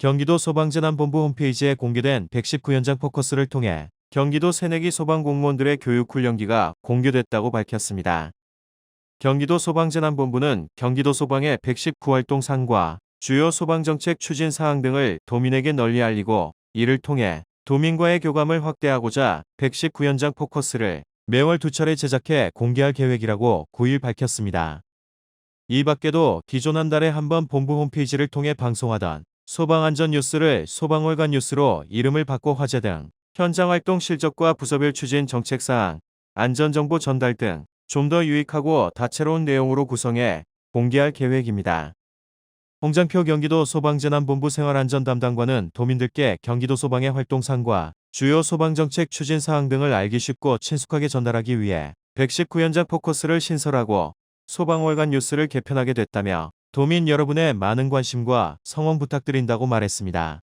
경기도 소방재난본부 홈페이지에 공개된 119현장 포커스를 통해 경기도 새내기 소방공무원들의 교육 훈련기가 공개됐다고 밝혔습니다. 경기도 소방재난본부는 경기도 소방의 119활동 상과 주요 소방정책 추진 사항 등을 도민에게 널리 알리고 이를 통해 도민과의 교감을 확대하고자 119현장 포커스를 매월 두 차례 제작해 공개할 계획이라고 9일 밝혔습니다. 이 밖에도 기존 한 달에 한 번 본부 홈페이지를 통해 방송하던 소방안전 뉴스를 소방월간 뉴스로 이름을 바꿔 화제 등 현장 활동 실적과 부서별 추진 정책 사항, 안전정보 전달 등 좀 더 유익하고 다채로운 내용으로 구성해 공개할 계획입니다. 홍장표 경기도 소방재난본부 생활안전 담당관은 도민들께 경기도 소방의 활동상과 주요 소방정책 추진 사항 등을 알기 쉽고 친숙하게 전달하기 위해 119현장 포커스를 신설하고 소방월간 뉴스를 개편하게 됐다며 도민 여러분의 많은 관심과 성원 부탁드린다고 말했습니다.